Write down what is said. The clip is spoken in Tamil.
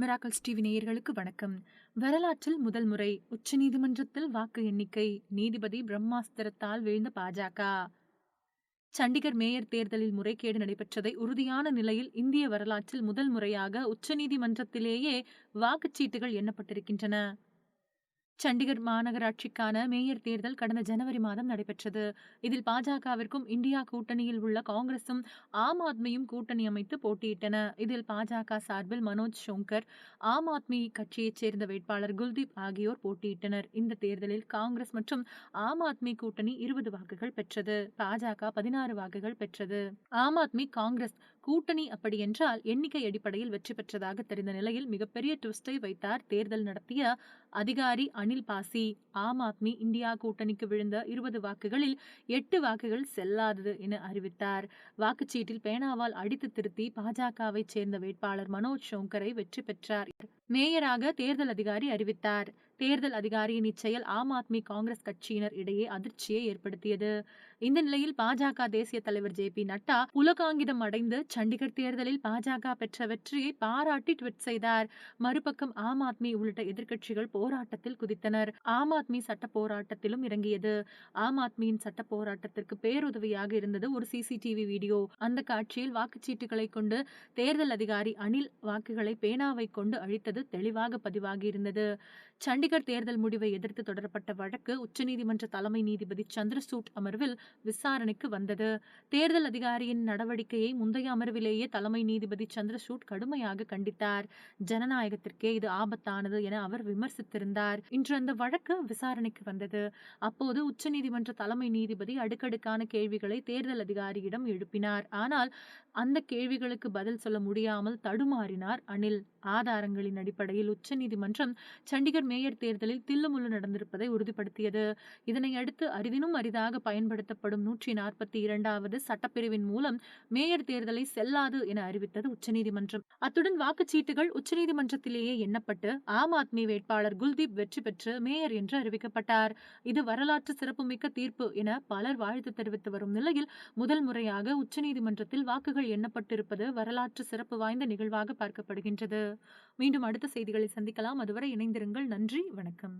மிராக்கல் டிவி நேயர்களுக்கு வணக்கம். வரலாற்றில் முதல் முறை உச்சநீதிமன்றத்தில் வாக்கு எண்ணிக்கை நீதிபதி பிரம்மாஸ்திரத்தால் வீழ்ந்த பாஜக. சண்டிகர் மேயர் தேர்தலில் முறைகேடு நடைபெற்றதை உறுதியான நிலையில் இந்திய வரலாற்றில் முதல் முறையாக உச்சநீதிமன்றத்திலேயே வாக்குச்சீட்டுகள் எண்ணப்பட்டிருக்கின்றன. சண்டிகர் மாநகராட்சிக்கான மேயர் தேர்தல் கடந்த ஜனவரி மாதம் நடைபெற்றது. இதில் பாஜகவிற்கும் இந்தியா கூட்டணியில் உள்ள காங்கிரசும் ஆம் ஆத்மியும் கூட்டணி அமைத்து போட்டியிட்டன. இதில் பாஜக சார்பில் மனோஜ் ஷோங்கர் ஆம் ஆத்மி கட்சியைச் சேர்ந்த வேட்பாளர் குல்தீப் ஆகியோர் போட்டியிட்டனர். இந்த தேர்தலில் காங்கிரஸ் மற்றும் ஆம் ஆத்மி கூட்டணி இருபது வாக்குகள் பெற்றது. பாஜக பதினாறு வாக்குகள் பெற்றது. ஆம் ஆத்மி காங்கிரஸ் கூட்டணி அப்படி என்றால் எண்ணிக்கை அடிப்படையில் வெற்றி பெற்றதாக தெரிந்த நிலையில் மிகப்பெரிய ட்விஸ்டை வைத்தார் தேர்தல் நடத்திய அதிகாரி அனில் பாசி. ஆம் ஆத்மி இந்தியா கூட்டணிக்கு விழுந்த இருபது வாக்குகளில் எட்டு வாக்குகள் செல்லாதது என அறிவித்தார். வாக்குச்சீட்டில் பேனாவால் அடித்து திருத்தி பாஜகவை சேர்ந்த வேட்பாளர் மனோஜ் சோங்கரை வெற்றி பெற்றார். மேயராக தேர்தல் அதிகாரி அறிவித்தார். தேர்தல் அதிகாரியின் இச்செயல் ஆம் ஆத்மி காங்கிரஸ் கட்சியினர் இடையே அதிர்ச்சியை ஏற்படுத்தியது. இந்த நிலையில் பாஜக தேசிய தலைவர் ஜே பி நட்டா புலகாங்கிதம் அடைந்து சண்டிகர் தேர்தலில் பாஜக பெற்ற வெற்றியை பாராட்டி ட்விட் செய்தார். மறுபக்கம் ஆம் ஆத்மி உள்ளிட்ட எதிர்க்கட்சிகள் போராட்டத்தில் குதித்தனர். ஆம் ஆத்மி சட்ட போராட்டத்திலும் இறங்கியது. ஆம் ஆத்மியின் சட்ட போராட்டத்திற்கு பேருதவியாக இருந்தது ஒரு சிசிடிவி வீடியோ. அந்த காட்சியில் வாக்குச்சீட்டுகளை கொண்டு தேர்தல் அதிகாரி அனில் வாக்குகளை பேனாவை கொண்டு அழித்தது தெளிவாக பதிவாகி இருந்தது. சண்டி சண்டிகர் தேர்தல் முடிவை எதிர்த்து தொடரப்பட்ட வழக்கு உச்சநீதிமன்ற தலைமை நீதிபதி சந்திரசூட் அமர்வில் விசாரணைக்கு வந்தது. தேர்தல் அதிகாரியின் நடவடிக்கையை முந்தைய அமர்விலேயே தலைமை நீதிபதி சந்திரசூட் கடுமையாக கண்டித்தார். ஜனநாயகத்திற்கே இது ஆபத்தானது என அவர் விமர்சித்திருந்தார். இன்று அந்த வழக்கு விசாரணைக்கு வந்தது. அப்போது உச்சநீதிமன்ற தலைமை நீதிபதி அடுக்கடுக்கான கேள்விகளை தேர்தல் அதிகாரியிடம் எழுப்பினார். ஆனால் அந்த கேள்விகளுக்கு பதில் சொல்ல முடியாமல் தடுமாறினார் அனில். ஆதாரங்களின் அடிப்படையில் உச்சநீதிமன்றம் சண்டிகர் மேயர் தேர்தலில் தில்லுமுள்ளு நடந்திருப்பதை உறுதிப்படுத்தியது. இதனை அடுத்து அரிதினும் அரிதாக பயன்படுத்தப்படும் நூற்றி நாற்பத்தி இரண்டாவது சட்டப்பிரிவின் மூலம் மேயர் தேர்தலை செல்லாது என அறிவித்தது உச்சநீதிமன்றம். அத்துடன் வாக்குச்சீட்டுகள் உச்சநீதிமன்றத்திலேயே எண்ணப்பட்டு ஆம் ஆத்மி வேட்பாளர் குல்தீப் வெற்றி பெற்று மேயர் என்று அறிவிக்கப்பட்டார். இது வரலாற்று சிறப்புமிக்க தீர்ப்பு என பலர் வாழ்த்து தெரிவித்து வரும் நிலையில் முதல் முறையாக உச்சநீதிமன்றத்தில் வாக்குகள் எண்ணப்பட்டிருப்பது வரலாற்று சிறப்பு வாய்ந்த நிகழ்வாக பார்க்கப்படுகின்றது. மீண்டும் அடுத்த செய்திகளை சந்திக்கலாம். அதுவரை இணைந்திருங்கள். நன்றி. வணக்கம்.